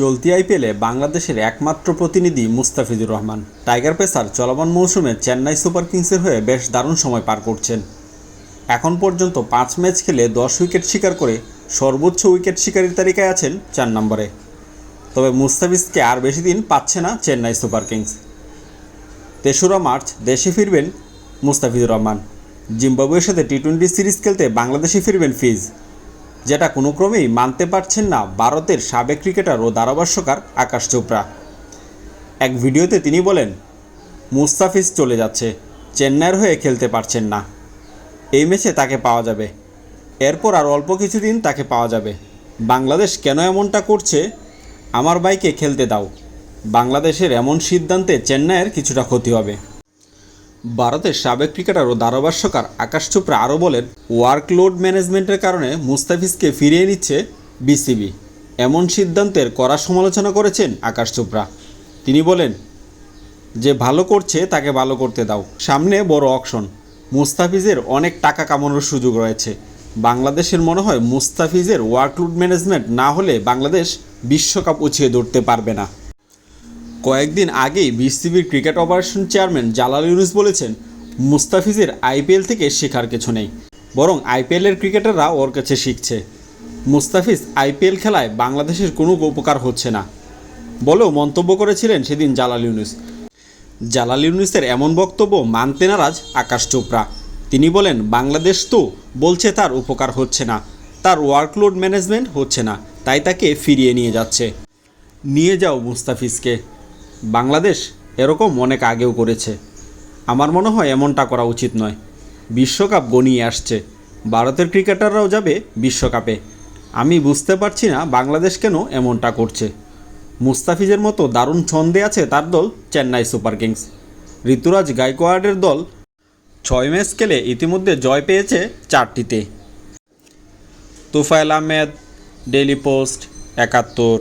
চলতি আইপিএলে বাংলাদেশের একমাত্র প্রতিনিধি মুস্তাফিজুর রহমান। টাইগার পেসার চলমান মৌসুমে চেন্নাই সুপার কিংসের হয়ে বেশ দারুণ সময় পার করছেন। এখন পর্যন্ত পাঁচ ম্যাচ খেলে দশ উইকেট শিকার করে সর্বোচ্চ উইকেট শিকারীর তালিকায় আছেন চার নম্বরে। তবে মুস্তাফিজকে আর বেশি দিন পাচ্ছে না চেন্নাই সুপার কিংস। তেসরা মার্চ দেশে ফিরবেন মুস্তাফিজুর রহমান। জিম্বাবুয়ের সাথে টি টোয়েন্টি সিরিজ খেলতে বাংলাদেশে ফিরবেন ফিজ। যেটা কোনো ক্রমেই মানতে পারছেন না ভারতের সাবেক ক্রিকেটার ও ধারাভাষ্যকার আকাশ চোপড়া। এক ভিডিওতে তিনি বলেন, মুস্তাফিজ চলে যাচ্ছে, চেন্নাইয়ের হয়ে খেলতে পারছেন না। এই ম্যাচে তাকে পাওয়া যাবে। এরপর আর অল্প কিছুদিন তাকে পাওয়া যাবে। বাংলাদেশ কেন এমনটা করছে, আমার বাইকে খেলতে দাও। বাংলাদেশের এমন সিদ্ধান্তে চেন্নাইয়ের কিছুটা ক্ষতি হবে। ভারতের সাবেক ক্রিকেটার ও ধারাভাষ্যকার আকাশ চোপড়া আরও বলেন ওয়ার্কলোড ম্যানেজমেন্টের কারণে মুস্তাফিজকে ফিরিয়ে নিচ্ছে বিসিবি। এমন সিদ্ধান্তের কড়া সমালোচনা করেছেন আকাশ চোপড়া। তিনি বলেন, যে ভালো করছে, তাকে ভালো করতে দাও। সামনে বড় অকশন। মুস্তাফিজের অনেক টাকা কামানোর সুযোগ রয়েছে। বাংলাদেশের মনে হয় মুস্তাফিজের ওয়ার্কলোড ম্যানেজমেন্ট না হলে বাংলাদেশ বিশ্বকাপ উছিয়ে ধরতে পারবে না। কয়েকদিন আগেই বিসিবির cricket operation chairman Jalal Yunus বলেছেন, মুস্তাফিজের আইপিএল থেকে শেখার কিছু নেই, বরং আইপিএলের ক্রিকেটাররা ওর কাছে শিখছে। মুস্তাফিজ, আইপিএল খেলায় বাংলাদেশের কোনো উপকার হচ্ছে না, বলেও মন্তব্য করেছিলেন সেদিন জালাল ইউনুস। জালাল ইউনুসের এমন বক্তব্য মানতে নারাজ আকাশ চোপড়া। তিনি বলেন, বাংলাদেশ তো বলছে তার উপকার হচ্ছে না, তার ওয়ার্কলোড ম্যানেজমেন্ট হচ্ছে না, তাই তাকে ফিরিয়ে নিয়ে যাচ্ছে। নিয়ে যাও মুস্তাফিজকে। বাংলাদেশ এরকম অনেক আগেও করেছে। আমার মনে হয় এমনটা করা উচিত নয়। বিশ্বকাপ গনিয়ে আসছে। ভারতের ক্রিকেটাররাও যাবে বিশ্বকাপে। আমি বুঝতে পারছি না বাংলাদেশ কেন এমনটা করছে। মুস্তাফিজের মতো দারুণ ছন্দে আছে তার দল চেন্নাই সুপার কিংস। ঋতুরাজ গাইকোয়াডের দল ছয় ম্যাচ খেলে ইতিমধ্যে জয় পেয়েছে চারটিতে। তুফাইল আহমেদ ডেলি পোস্ট, একাত্তর।